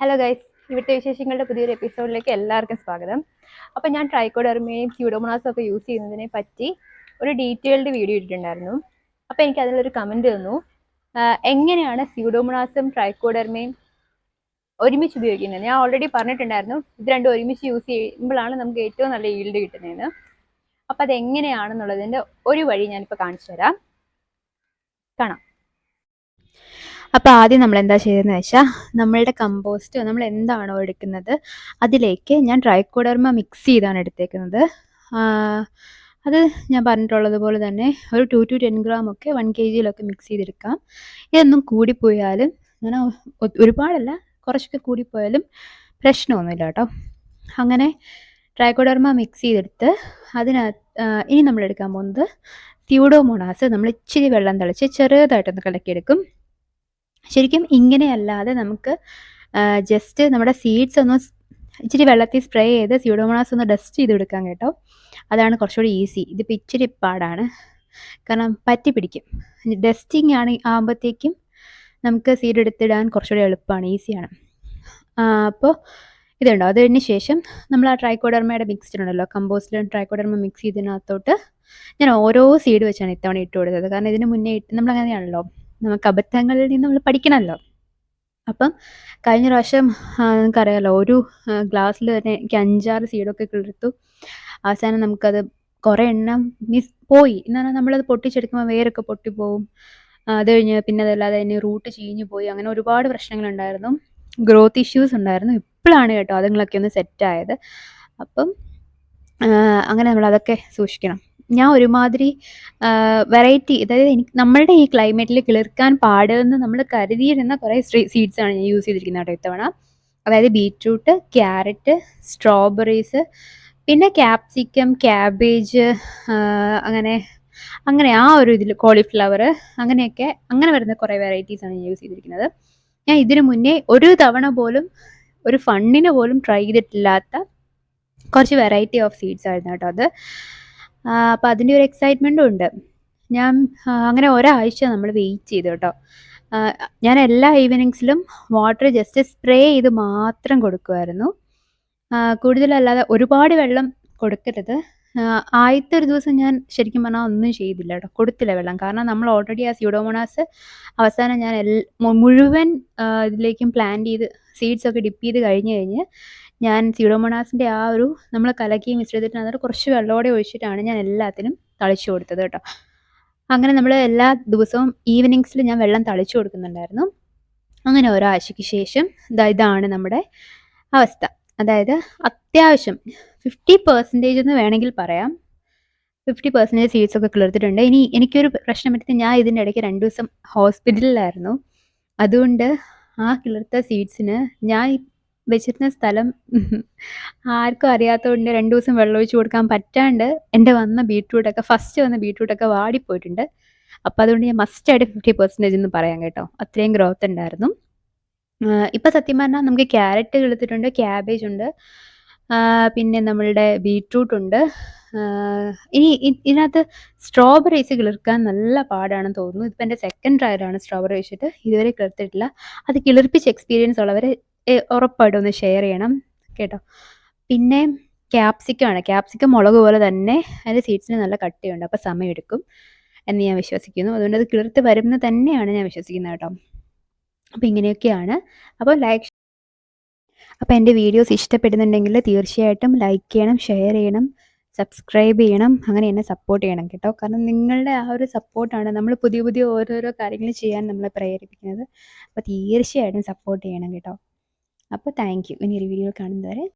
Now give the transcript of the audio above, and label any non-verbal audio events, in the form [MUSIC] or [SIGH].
Hello guys ഇവിടുത്തെ വിശേഷങ്ങളുടെ പുതിയൊരു എപ്പിസോഡിലേക്ക് എല്ലാവർക്കും സ്വാഗതം. അപ്പോൾ ഞാൻ ട്രൈക്കോഡെർമയും സ്യൂഡോമോണാസും ഒക്കെ യൂസ് ചെയ്യുന്നതിനെ പറ്റി ഒരു ഡീറ്റെയിൽഡ് വീഡിയോ ഇട്ടിട്ടുണ്ടായിരുന്നു. അപ്പോൾ എനിക്ക് അതിലൊരു കമന്റ് തന്നു. എങ്ങനെയാണ് സ്യൂഡോമോണാസും ട്രൈക്കോഡെർമയും ഒരുമിച്ച് ഉപയോഗിക്കുന്നത്? ഞാൻ ഓൾറെഡി പറഞ്ഞിട്ടുണ്ടായിരുന്നു ഇത് രണ്ടും ഒരുമിച്ച് യൂസ് ചെയ്യുമ്പോഴാണ് നമുക്ക് ഏറ്റവും നല്ല ഈൽഡ് കിട്ടുന്നതെന്ന്. അപ്പോൾ അതെങ്ങനെയാണെന്നുള്ളതിന്റെ ഒരു വഴി ഞാനിപ്പോൾ കാണിച്ചു തരാം കാണാം. അപ്പോൾ ആദ്യം നമ്മൾ എന്താ ചെയ്തതെന്ന് വെച്ചാൽ നമ്മളുടെ കമ്പോസ്റ്റ് നമ്മൾ എന്താണോ എടുക്കുന്നത് അതിലേക്ക് ഞാൻ ട്രൈക്കോഡർമ മിക്സ് ചെയ്താണ് എടുത്തേക്കുന്നത്. അത് ഞാൻ പറഞ്ഞിട്ടുള്ളതുപോലെ തന്നെ ഒരു ടു ടു ടെൻ ഗ്രാം ഒക്കെ വൺ കെ ജിയിലൊക്കെ മിക്സ് ചെയ്തെടുക്കാം. ഇതൊന്നും കൂടിപ്പോയാലും ഒ- ഒരുപാടല്ല കുറച്ചൊക്കെ കൂടിപ്പോയാലും പ്രശ്നമൊന്നുമില്ല കേട്ടോ. അങ്ങനെ ട്രൈക്കോഡർമ മിക്സ് ചെയ്തെടുത്ത് അതിനകത്ത് ഇനി നമ്മൾ എടുക്കാൻ പോകുന്നത് സ്യൂഡോമോണാസ് നമ്മൾ ഇച്ചിരി വെള്ളം തളിച്ച് ചെറുതായിട്ടൊന്ന് കലക്കിയെടുക്കും. ശരിക്കും ഇങ്ങനെയല്ലാതെ നമുക്ക് ജസ്റ്റ് നമ്മുടെ സീഡ്സ് ഒന്ന് ഇച്ചിരി വെള്ളത്തിൽ സ്പ്രേ ചെയ്ത് സ്യൂഡോമോണാസ് ഒന്ന് ഡസ്റ്റ് ചെയ്ത് കൊടുക്കാൻ കേട്ടോ. അതാണ് കുറച്ചുകൂടി ഈസി ഇതിപ്പോൾ ഇച്ചിരി പാടാണ്. കാരണം പറ്റി പിടിക്കും. ഡസ്റ്റിങ് ആണ് ആകുമ്പോഴത്തേക്കും നമുക്ക് സീഡ് എടുത്തിടാൻ കുറച്ചുകൂടി എളുപ്പമാണ് ഈസിയാണ് അപ്പോൾ ഇതുണ്ടോ? അതിന് ശേഷം നമ്മൾ ആ ട്രൈക്കോഡർമയുടെ മിക്സ്ഡ് ഉണ്ടല്ലോ കമ്പോസ്റ്റിലും ട്രൈക്കോഡർമ മിക്സ് ചെയ്തതിനകത്തോട്ട് ഞാൻ ഓരോ സീഡ് വെച്ചാണ് ഇത്തവണ ഇട്ട് കൊടുത്തത് കാരണം ഇതിന് മുന്നേ ഇട്ട് നമ്മൾ അങ്ങനെയാണല്ലോ. നമുക്ക് അബദ്ധങ്ങളിൽ നിന്ന് നമ്മൾ പഠിക്കണമല്ലോ. അപ്പം കഴിഞ്ഞ പ്രാവശ്യം നിങ്ങൾക്കറിയാലോ ഒരു ഗ്ലാസ്സിൽ തന്നെ എനിക്ക് അഞ്ചാറ് സീഡൊക്കെ കിളിർത്തു. അവസാനം നമുക്കത് കുറേ എണ്ണം മിസ് പോയി. എന്ന് പറഞ്ഞാൽ നമ്മളത് പൊട്ടിച്ചെടുക്കുമ്പോൾ വേരൊക്കെ പൊട്ടിപ്പോവും. അത് കഴിഞ്ഞ് പിന്നെ അതല്ലാതെ തന്നെ റൂട്ട് ചീഞ്ഞു പോയി. അങ്ങനെ ഒരുപാട് പ്രശ്നങ്ങൾ പ്രശ്നങ്ങളുണ്ടായിരുന്നു. ഗ്രോത്ത് ഇഷ്യൂസ് ഉണ്ടായിരുന്നു. ഇപ്പോഴാണ് കേട്ടോ അതുങ്ങളൊക്കെ ഒന്ന് സെറ്റായത് അപ്പം അങ്ങനെ നമ്മൾ അതൊക്കെ സൂക്ഷിക്കണം. ഞാൻ ഒരുമാതിരി വെറൈറ്റി അതായത് എനിക്ക് നമ്മളുടെ ഈ ക്ലൈമറ്റിൽ കിളിർക്കാൻ പാടുമെന്ന് നമ്മൾ കരുതിയിരുന്ന കുറേ സീഡ്സ് ആണ് ഞാൻ യൂസ് ചെയ്തിരിക്കുന്നത് കേട്ടോ ഇത്തവണ. അതായത് ബീറ്റ്റൂട്ട് ക്യാരറ്റ് സ്ട്രോബെറീസ് പിന്നെ ക്യാപ്സിക്കം ക്യാബേജ് അങ്ങനെ അങ്ങനെ ആ ഒരു ഇതിൽ കോളിഫ്ലവർ അങ്ങനെയൊക്കെ അങ്ങനെ വരുന്ന കുറേ വെറൈറ്റീസ് ആണ് ഞാൻ യൂസ് ചെയ്തിരിക്കുന്നത്. ഞാൻ ഇതിനു മുന്നേ ഒരു തവണ പോലും ഒരു ഫണ്ണിന് പോലും ട്രൈ ചെയ്തിട്ടില്ലാത്ത കുറച്ച് വെറൈറ്റി ഓഫ് സീഡ്സ് ആയിരുന്നു കേട്ടോ അത്. അപ്പോൾ അതിന്റെ ഒരു എക്സൈറ്റ്മെന്റും ഉണ്ട്. ഞാൻ അങ്ങനെ ഒരാഴ്ച നമ്മൾ വെയിറ്റ് ചെയ്തു കേട്ടോ. ഞാൻ എല്ലാ ഈവനിങ്സിലും വാട്ടർ ജസ്റ്റ് സ്പ്രേ ചെയ്ത് മാത്രം കൊടുക്കുമായിരുന്നു കൂടുതലല്ലാതെ ഒരുപാട് വെള്ളം കൊടുക്കരുത്. ആദ്യത്തെ ഒരു ദിവസം ഞാൻ ശരിക്കും പറഞ്ഞാൽ ഒന്നും ചെയ്തില്ല കേട്ടോ. കൊടുത്തില്ല വെള്ളം. കാരണം നമ്മൾ ഓൾറെഡി ആ സ്യൂഡോമോണാസ് അവസാനം ഞാൻ മുഴുവൻ ഇതിലേക്കും പ്ലാൻ ചെയ്ത് സീഡ്സ് ഒക്കെ ഡിപ്പ് ചെയ്ത് കഴിഞ്ഞ് കഴിഞ്ഞ് ഞാൻ സ്യൂഡോമോണാസിന്റെ ആ ഒരു നമ്മൾ കലക്കി മിശ്രിതത്തിനകത്ത് കുറച്ച് വെള്ളമോടെ ഒഴിച്ചിട്ടാണ് ഞാൻ എല്ലാത്തിനും തളിച്ചു കൊടുത്തത് കേട്ടോ. അങ്ങനെ നമ്മൾ എല്ലാ ദിവസവും ഈവനിങ്സിൽ ഞാൻ വെള്ളം തളിച്ചു കൊടുക്കുന്നുണ്ടായിരുന്നു. അങ്ങനെ ഒരാഴ്ചയ്ക്ക് ശേഷം ഇതാ ഇതാണ് നമ്മുടെ അവസ്ഥ. അതായത് അത്യാവശ്യം ഫിഫ്റ്റി പെർസെന്റേജ് എന്ന് വേണമെങ്കിൽ പറയാം. ഫിഫ്റ്റി പെർസെന്റേജ് സീറ്റ്സ് ഒക്കെ കിളിർത്തിട്ടുണ്ട്. ഇനി എനിക്കൊരു പ്രശ്നം പറ്റി ഞാൻ ഇതിന്റെ ഇടയ്ക്ക് രണ്ട് ദിവസം ഹോസ്പിറ്റലിലായിരുന്നു അതുകൊണ്ട് ആ കിളിർത്ത സീഡ്സിന് ഞാൻ വെച്ചിരുന്ന സ്ഥലം [LAUGHS] ആർക്കും അറിയാത്തതുകൊണ്ട് രണ്ട് ദിവസം വെള്ളം ഒഴിച്ച് കൊടുക്കാൻ പറ്റാണ്ട് എന്റെ വന്ന ബീട്രൂട്ടൊക്കെ ഫസ്റ്റ് വന്ന ബീട്രൂട്ടൊക്കെ വാടിപ്പോയിട്ടുണ്ട്. അപ്പോൾ അതുകൊണ്ട് ഞാൻ മസ്റ്റായിട്ട് ഫിഫ്റ്റി പെർസെന്റേജ് എന്ന് പറയാം കേട്ടോ. അത്രയും ഗ്രോത്ത് ഉണ്ടായിരുന്നു. ഇപ്പം സത്യം പറഞ്ഞാൽ നമുക്ക് ക്യാരറ്റ് എടുത്തിട്ടുണ്ട് ക്യാബേജ് ഉണ്ട് പിന്നെ നമ്മളുടെ ബീട്രൂട്ട് ഉണ്ട്. ഇനി ഇതിനകത്ത് സ്ട്രോബെറീസ് കിളിർക്കാൻ നല്ല പാടാണെന്ന് തോന്നുന്നു. ഇതിപ്പോൾ എന്റെ സെക്കൻഡ് ട്രയലാണ് സ്ട്രോബെറി വെച്ചിട്ട് ഇതുവരെ കിളിർത്തിട്ടില്ല. അത് കിളിർപ്പിച്ച് എക്സ്പീരിയൻസ് ഉള്ളവരെ ഉറപ്പായിട്ടും ഒന്ന് ഷെയർ ചെയ്യണം കേട്ടോ. പിന്നെ ക്യാപ്സിക്കമാണ് ക്യാപ്സിക്കം മുളക് പോലെ തന്നെ അതിന്റെ സീഡ്സിന് നല്ല കട്ടിയുണ്ട്. അപ്പോൾ സമയമെടുക്കും എന്ന് ഞാൻ വിശ്വസിക്കുന്നു. അതുകൊണ്ട് അത് കിളിർത്ത് വരുന്ന തന്നെയാണ് ഞാൻ വിശ്വസിക്കുന്നത് കേട്ടോ. അപ്പോൾ ഇങ്ങനെയൊക്കെയാണ്. അപ്പോൾ ലൈക്ക് അപ്പോൾ എന്റെ വീഡിയോസ് ഇഷ്ടപ്പെടുന്നുണ്ടെങ്കിൽ തീർച്ചയായിട്ടും ലൈക്ക് ചെയ്യണം ഷെയർ ചെയ്യണം സബ്സ്ക്രൈബ് ചെയ്യണം അങ്ങനെ എന്നെ സപ്പോർട്ട് ചെയ്യണം കേട്ടോ. കാരണം നിങ്ങളുടെ ആ ഒരു സപ്പോർട്ടാണ് നമ്മൾ പുതിയ പുതിയ ഓരോരോ കാര്യങ്ങൾ ചെയ്യാൻ നമ്മളെ പ്രേരിപ്പിക്കുന്നത്. അപ്പോൾ തീർച്ചയായിട്ടും സപ്പോർട്ട് ചെയ്യണം കേട്ടോ. അപ്പോൾ താങ്ക് യു. ഇനി ഒരു വീഡിയോ കാണുന്നവരെ